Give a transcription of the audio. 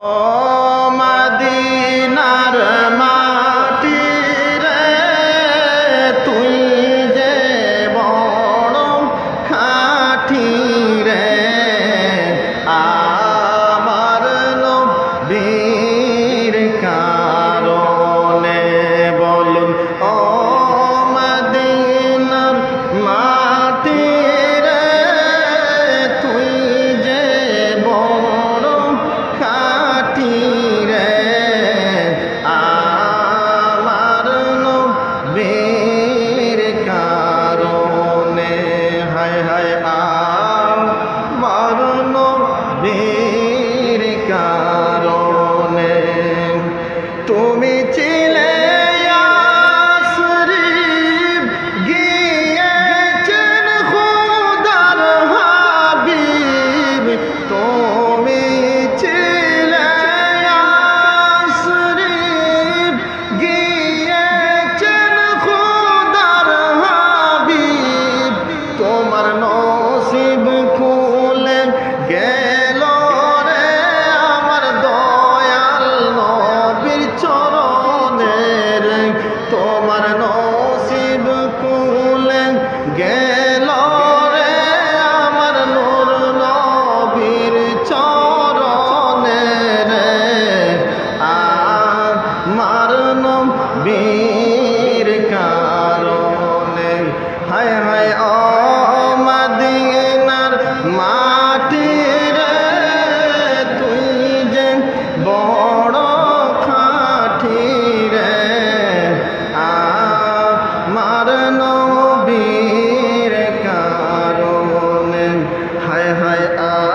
Oh. তুমি চি নবীর কারণে। হায় হায় অ মদিনার মাটি রে তুই যে বড় খাটি রে। আমার নবীর কারণে। হায় হায় আ